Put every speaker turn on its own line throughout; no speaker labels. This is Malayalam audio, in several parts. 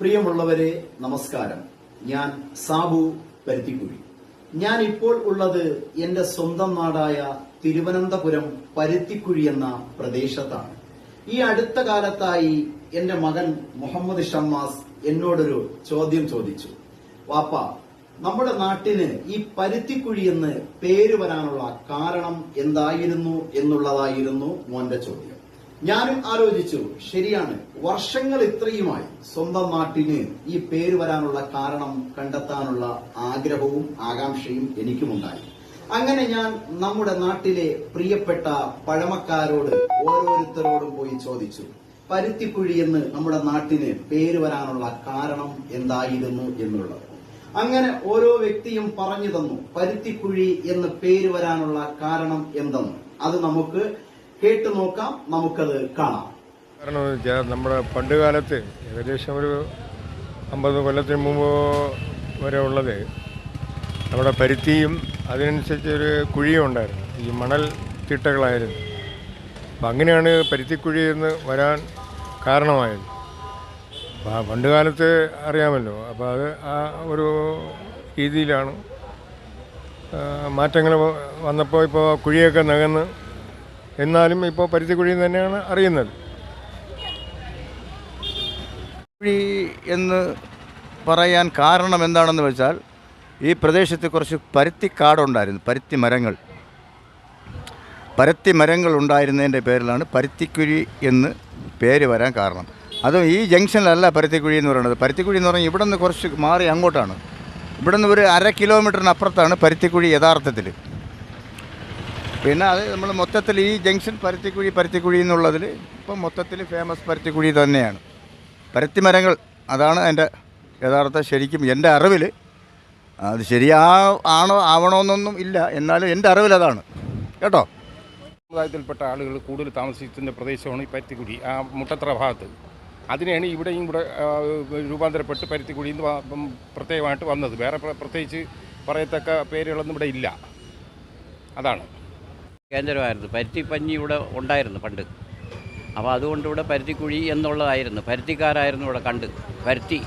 പ്രിയമുള്ളവരെ നമസ്കാരം. ഞാൻ സാബു പരുത്തിക്കുഴി. ഞാൻ ഇപ്പോൾ ഉള്ളത് എന്റെ സ്വന്തം നാടായ തിരുവനന്തപുരം പരുത്തിക്കുഴി എന്ന പ്രദേശത്താണ്. ഈ അടുത്ത കാലത്തായി എന്റെ മകൻ മുഹമ്മദ് ഷമ്മാസ് എന്നോടൊരു ചോദ്യം ചോദിച്ചു. വാപ്പ നമ്മുടെ നാട്ടിന് ഈ പരുത്തിക്കുഴി എന്ന് പേര് വരാനുള്ള കാരണം എന്തായിരുന്നു? എന്നുള്ളതായിരുന്നു മോന്റെ ചോദ്യം. ഞാനും ആലോചിച്ചു ശരിയാണ്. വർഷങ്ങൾ ഇത്രയുമായി സ്വന്തം നാട്ടിന് ഈ പേര് വരാനുള്ള കാരണം കണ്ടെത്താനുള്ള ആഗ്രഹവും ആകാംക്ഷയും എനിക്കുമുണ്ടായി. അങ്ങനെ ഞാൻ നമ്മുടെ നാട്ടിലെ പ്രിയപ്പെട്ട പഴമക്കാരോട് ഓരോരുത്തരോടും പോയി ചോദിച്ചു. പരുത്തിക്കുഴി എന്ന് നമ്മുടെ നാട്ടിന് പേര് വരാനുള്ള കാരണം എന്തായിരുന്നു എന്നുള്ളത്. അങ്ങനെ ഓരോ വ്യക്തിയും പറഞ്ഞു തന്നു പരുത്തിക്കുഴി എന്ന് പേര് വരാനുള്ള കാരണം എന്തെന്ന്. അത് നമുക്ക് കേട്ടു നോക്കാം നമുക്കത് കാണാം.
കാരണം നമ്മുടെ പണ്ട് കാലത്ത് ഏകദേശം ഒരു അമ്പത് കൊല്ലത്തിന് മുമ്പ് വരെ ഉള്ളത് നമ്മുടെ പരുത്തിയും അതിനനുസരിച്ച് ഒരു കുഴിയും ഉണ്ടായിരുന്നു. ഈ മണൽ തിട്ടകളായിരുന്നു. അപ്പം അങ്ങനെയാണ് പരുത്തിക്കുഴി എന്ന് വരാൻ കാരണമായത്. അപ്പം പണ്ട് കാലത്ത് അറിയാമല്ലോ അപ്പോൾ അത് ആ ഒരു രീതിയിലാണ് മാറ്റങ്ങൾ വന്നപ്പോൾ ഇപ്പോൾ കുഴിയൊക്കെ നകന്ന് എന്നാലും ഇപ്പോൾ പരുത്തിക്കുഴി തന്നെയാണ് അറിയുന്നത്.
കുഴി എന്ന് പറയാൻ കാരണം എന്താണെന്ന് വെച്ചാൽ ഈ പ്രദേശത്ത് കുറച്ച് പരുത്തിക്കാടുണ്ടായിരുന്നു പരുത്തി മരങ്ങൾ. പരുത്തി മരങ്ങൾ ഉണ്ടായിരുന്നതിന്റെ പേരിലാണ് പരുത്തിക്കുഴി എന്ന് പേര് വരാൻ കാരണം. അതും ഈ ജംഗ്ഷനിലല്ല പരുത്തിക്കുഴി എന്ന് പറയുന്നത്. പരുത്തിക്കുഴി എന്ന് പറഞ്ഞാൽ ഇവിടെ നിന്ന് കുറച്ച് മാറി അങ്ങോട്ടാണ്. ഇവിടെ നിന്ന് ഒരു അര കിലോമീറ്ററിന് അപ്പുറത്താണ് പരുത്തിക്കുഴി യഥാർത്ഥത്തിൽ. പിന്നെ അത് നമ്മൾ മൊത്തത്തിൽ ഈ ജംഗ്ഷൻ പരുത്തിക്കുഴി പരുത്തിക്കുഴി എന്നുള്ളതിൽ ഇപ്പം മൊത്തത്തിൽ ഫേമസ് പരുത്തിക്കുഴി തന്നെയാണ്. പരുത്തിമരങ്ങൾ അതാണ് എന്റെ യഥാർത്ഥ ശരിക്കും എന്റെ അറിവിൽ. അത് ശരിയാ ആണോ ആവണമെന്നൊന്നും ഇല്ല. എന്നാലും എന്റെ അറിവിൽ അതാണ്. കേട്ടോ?
സമുദായത്തിൽപ്പെട്ട ആളുകൾ കൂടുതൽ താമസിക്കുന്ന പ്രദേശമാണ് ഈ പരുത്തിക്കുടി ആ മുട്ടത്ര ഭാഗത്ത്. അതിനെയാണ് ഇവിടെയും ഇവിടെ ആ, രൂപാന്തരപ്പെട്ട് പരുത്തിക്കുടി എന്ന് പ്രത്യേകമായിട്ട് വന്നത്. വേറെ പ്ര- പ്രത്യേകിച്ച് പറയത്തക്ക പേരുകളൊന്നും ഇവിടെ ഇല്ല. അതാണ്.
കേന്ദ്രമായിരുന്നു. പരുത്തിപ്പഞ്ഞി ഇവിടെ ഉണ്ടായിരുന്നു പണ്ട്. അപ്പോൾ അതുകൊണ്ട് ഇവിടെ പരുത്തിക്കുഴി എന്നുള്ളതായിരുന്നു. പരുത്തിക്കാരായിരുന്നു ഇവിടെ കണ്ട്. പരുത്തി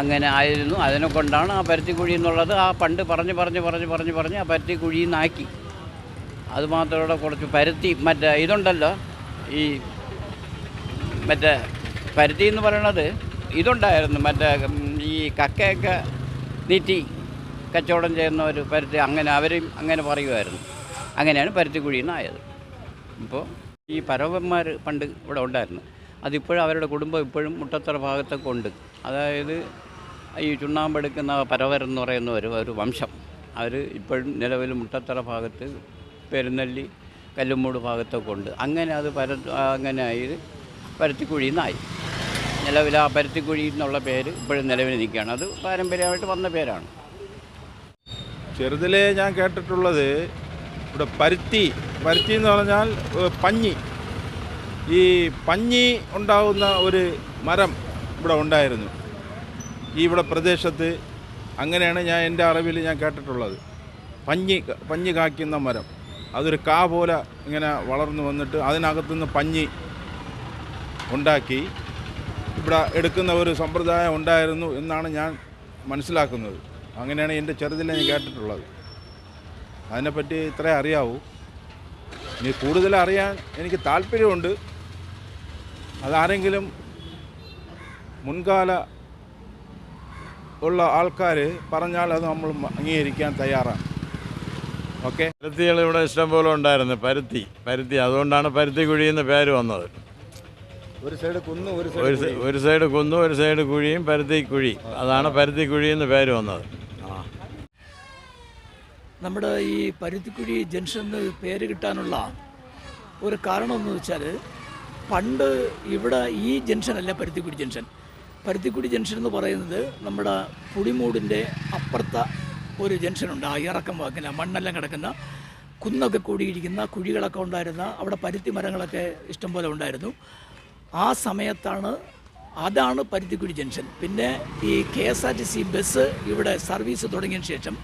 അങ്ങനെ ആയിരുന്നു. അതിനെ കൊണ്ടാണ് ആ പരുത്തിക്കുഴി എന്നുള്ളത് ആ പണ്ട് പറഞ്ഞ് പറഞ്ഞ് പറഞ്ഞ് പറഞ്ഞ് പറഞ്ഞ് ആ പരുത്തിക്കുഴിയിൽ നിന്നാക്കി ഇവിടെ കുറച്ച് പരുത്തി മറ്റേ ഇതുണ്ടല്ലോ. ഈ മറ്റേ പരുത്തി എന്ന് പറയണത് ഇതുണ്ടായിരുന്നു. മറ്റേ ഈ കക്കയൊക്കെ നീറ്റി കച്ചവടം ചെയ്യുന്ന ഒരു പരുത്തി. അങ്ങനെ അവരും അങ്ങനെ പറയുമായിരുന്നു. അങ്ങനെയാണ് പരുത്തിക്കുഴിയിൽ നിന്നായത് ഇപ്പോൾ ഈ പരവന്മാർ പണ്ട് ഇവിടെ ഉണ്ടായിരുന്നു. അതിപ്പോഴും അവരുടെ കുടുംബം ഇപ്പോഴും മുട്ടത്തറ ഭാഗത്തൊക്കെ ഉണ്ട്. അതായത് ഈ ചുണ്ണാമ്പെടുക്കുന്ന പരവർ എന്ന് പറയുന്ന ഒരു ഒരു വംശം. അവർ ഇപ്പോഴും നിലവിൽ മുട്ടത്തറ ഭാഗത്ത് പെരുന്നെല്ലി കല്ലുമൂട് ഭാഗത്തൊക്കെ ഉണ്ട്. അങ്ങനെ അത് പര അങ്ങനെ ആയത് പരുത്തിക്കുഴിയിൽ നിന്നായി നിലവിൽ ആ പരുത്തിക്കുഴി എന്നുള്ള പേര് ഇപ്പോഴും നിലവിൽ നിൽക്കുകയാണ്. അത് പാരമ്പര്യമായിട്ട് വന്ന പേരാണ്.
ചെറുതിലേ ഞാൻ കേട്ടിട്ടുള്ളത് ഇവിടെ പരുത്തി പരുത്തി എന്ന് പറഞ്ഞാൽ പഞ്ഞി. ഈ പഞ്ഞി ഉണ്ടാകുന്ന ഒരു മരം ഇവിടെ ഉണ്ടായിരുന്നു. ഈ ഇവിടെ പ്രദേശത്ത് അങ്ങനെയാണ് ഞാൻ എന്റെ അറിവിൽ ഞാൻ കേട്ടിട്ടുള്ളത്. പഞ്ഞി പഞ്ഞി കായ്ക്കുന്ന മരം. അതൊരു കാ പോലെ ഇങ്ങനെ വളർന്നു വന്നിട്ട് അതിനകത്തുനിന്ന് പഞ്ഞി ഉണ്ടാക്കി ഇവിടെ എടുക്കുന്ന ഒരു സമ്പ്രദായം ഉണ്ടായിരുന്നു എന്നാണ് ഞാൻ മനസ്സിലാക്കുന്നത്. അങ്ങനെയാണ് എന്റെ ചെറുതിൽ ഞാൻ കേട്ടിട്ടുള്ളത്. അതിനെപ്പറ്റി ഇത്രേ അറിയാവൂ. ഇനി കൂടുതൽ അറിയാൻ എനിക്ക് താല്പര്യമുണ്ട്. അതാരെങ്കിലും മുൻകാല ഉള്ള ആൾക്കാർ പറഞ്ഞാൽ അത് നമ്മൾ അംഗീകരിക്കാൻ തയ്യാറാണ്. ഓക്കെ?
പരുത്തികൾ ഇവിടെ ഇഷ്ടംപോലെ ഉണ്ടായിരുന്നു. പരുത്തി പരുത്തി. അതുകൊണ്ടാണ് പരുത്തി കുഴി എന്ന് പേര് വന്നത്.
ഒരു സൈഡ് കുന്ന് ഒരു
സൈഡ് ഒരു സൈഡ് കുന്നും ഒരു സൈഡ് കുഴിയും പരുത്തി കുഴി. അതാണ് പരുത്തി കുഴി എന്ന് പേര് വന്നത്.
നമ്മുടെ ഈ പരുത്തിക്കുഴി ജംഗ്ഷൻ എന്ന് പേര് കിട്ടാനുള്ള ഒരു കാരണം എന്ന് വെച്ചാൽ പണ്ട് ഇവിടെ ഈ ജംഗ്ഷനല്ല പരുത്തിക്കുടി ജംഗ്ഷൻ. പരുത്തിക്കുടി ജംഗ്ഷൻ എന്ന് പറയുന്നത് നമ്മുടെ പുളിമൂടിന്റെ അപ്പുറത്ത ഒരു ജംഗ്ഷനുണ്ട് ആ ഇറക്കം വാക്കില്ല മണ്ണെല്ലാം കിടക്കുന്ന കുന്നൊക്കെ കൂടിയിരിക്കുന്ന കുഴികളൊക്കെ ഉണ്ടായിരുന്ന അവിടെ പരുത്തി മരങ്ങളൊക്കെ ഇഷ്ടംപോലെ ഉണ്ടായിരുന്നു. ആ സമയത്താണ് അതാണ് പരുത്തിക്കുടി ജംഗ്ഷൻ. പിന്നെ ഈ K S R T C bus ഇവിടെ സർവീസ് തുടങ്ങിയതിന് ശേഷം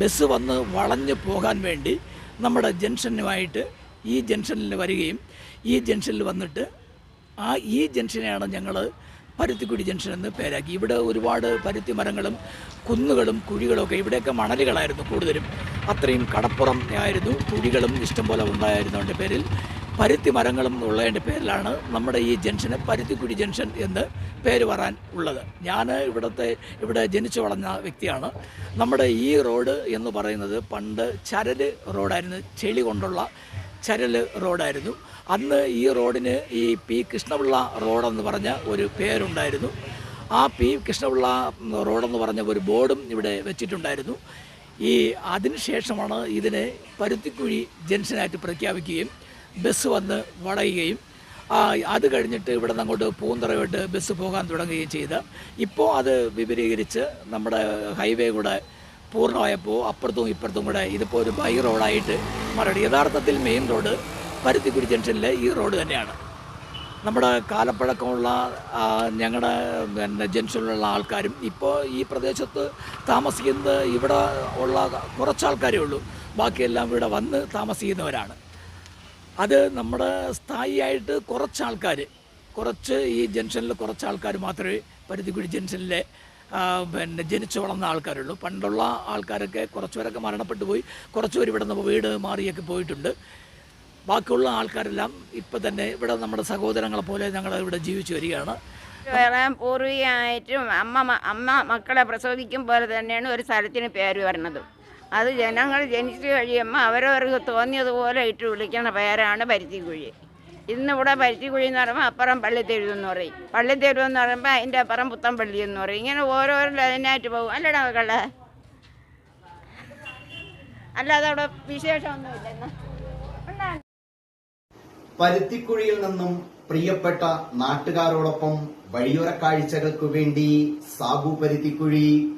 ബസ് വന്ന് വളഞ്ഞ് പോകാൻ വേണ്ടി നമ്മുടെ ജംഗ്ഷനുമായിട്ട് ഈ ജംഗ്ഷനിൽ വരികയും ഈ ജംഗ്ഷനിൽ വന്നിട്ട് ആ ഈ ജംഗ്ഷനെയാണ് ഞങ്ങൾ പരുത്തിക്കുടി ജംഗ്ഷൻ എന്ന് പേരാക്കി. ഇവിടെ ഒരുപാട് പരുത്തി മരങ്ങളും കുന്നുകളും കുഴികളും ഒക്കെ ഇവിടെയൊക്കെ മണലുകളായിരുന്നു കൂടുതലും. അത്രയും കടപ്പുറം ആയിരുന്നു. കുഴികളും ഇഷ്ടംപോലെ ഉണ്ടായിരുന്നതിന്റെ പേരിൽ പരുത്തി മരങ്ങളും ഉള്ളതിന്റെ പേരിലാണ് നമ്മുടെ ഈ ജംഗ്ഷന് പരുത്തിക്കുടി ജംഗ്ഷൻ എന്ന് പേര് വരാൻ ഉള്ളത്. ഞാൻ ഇവിടുത്തെ ഇവിടെ ജനിച്ചു വളർന്ന വ്യക്തിയാണ്. നമ്മുടെ ഈ റോഡ് എന്ന് പറയുന്നത് പണ്ട് ചരൽ റോഡായിരുന്നു. ചെളി കൊണ്ടുള്ള ചരൽ റോഡായിരുന്നു. അന്ന് ഈ റോഡിന് ഈ പി കൃഷ്ണപിള്ള റോഡെന്ന് പറഞ്ഞ ഒരു പേരുണ്ടായിരുന്നു. ആ പി കൃഷ്ണപിള്ള റോഡെന്ന് പറഞ്ഞ ഒരു ബോർഡും ഇവിടെ വെച്ചിട്ടുണ്ടായിരുന്നു. ഈ അതിനുശേഷമാണ് ഇതിനെ പരുത്തിക്കുഴി ജംഗ്ഷനായിട്ട് പ്രഖ്യാപിക്കുകയും ബസ് വന്ന് വളയുകയും അത് കഴിഞ്ഞിട്ട് ഇവിടെ നിന്ന് അങ്ങോട്ട് പൂന്തറയോട്ട് ബസ് പോകാൻ തുടങ്ങുകയും ചെയ്ത്. ഇപ്പോൾ അത് വിപുലീകരിച്ച് നമ്മുടെ ഹൈവേ കൂടെ പൂർണമായപ്പോൾ അപ്പുറത്തും ഇപ്പുറത്തും കൂടെ ഇതിപ്പോൾ ഒരു ബൈ റോഡായിട്ട് മാറി. യഥാർത്ഥത്തിൽ മെയിൻ റോഡ് പരുത്തിക്കുടി ജംഗ്ഷനിലെ ഈ റോഡ് തന്നെയാണ്. നമ്മുടെ കാലപ്പഴക്കമുള്ള ഞങ്ങളുടെ പിന്നെ ജംഗ്ഷനിലുള്ള ആൾക്കാരും ഇപ്പോൾ ഈ പ്രദേശത്ത് താമസിക്കുന്നത് ഇവിടെ ഉള്ള കുറച്ച് ആൾക്കാരേ ഉള്ളൂ. ബാക്കിയെല്ലാം ഇവിടെ വന്ന് താമസിക്കുന്നവരാണ്. അത് നമ്മുടെ സ്ഥായിയായിട്ട് കുറച്ച് ആൾക്കാർ കുറച്ച് ഈ ജംഗ്ഷനിൽ കുറച്ച് ആൾക്കാർ മാത്രമേ പരുത്തിക്കുഴി ജംഗ്ഷനിലെ പിന്നെ ജനിച്ചു വളർന്ന ആൾക്കാരുള്ളൂ. പണ്ടുള്ള ആൾക്കാരൊക്കെ കുറച്ചുപേരൊക്കെ മരണപ്പെട്ടു പോയി. കുറച്ചുപേർ ഇവിടെ നിന്ന് വീട് മാറിയൊക്കെ പോയിട്ടുണ്ട്. ബാക്കിയുള്ള ആൾക്കാരെല്ലാം ഇപ്പം തന്നെ ഇവിടെ നമ്മുടെ സഹോദരങ്ങളെ പോലെ ഞങ്ങൾ ഇവിടെ ജീവിച്ചു വരികയാണ്.
വേറെ പൂർവികമായിട്ടും അമ്മ അമ്മ മക്കളെ പ്രസവിക്കും പോലെ തന്നെയാണ് ഒരു സ്ഥലത്തിന് പേര് വരുന്നത് അത് ജനങ്ങൾ ജനിച്ചു കഴിയുമ്പോൾ അവരവർക്ക് തോന്നിയതുപോലെ ഇട്ട് വിളിക്കുന്ന പേരാണ് പരുത്തിക്കുഴി. ഇന്നിവിടെ പരുത്തിക്കുഴി എന്ന് പറയുമ്പോൾ അപ്പുറം പള്ളിത്തെരുവ് എന്ന് പറയും. പള്ളിത്തെരുവ് എന്ന് പറയുമ്പോൾ അതിന്റെ അപ്പുറം പുത്തൻപള്ളി എന്ന് പറയും. ഇങ്ങനെ ഓരോരോ അതിനായിട്ട് പോകും. അല്ലടാ മക്കളെ. അല്ലാതെ അവിടെ വിശേഷമൊന്നുമില്ല
പരുത്തിക്കുഴിയിൽ നിന്നും പ്രിയപ്പെട്ട നാട്ടുകാരോടൊപ്പം വഴിയോര കാഴ്ചകൾക്കു വേണ്ടി സാബു പരുത്തിക്കുഴി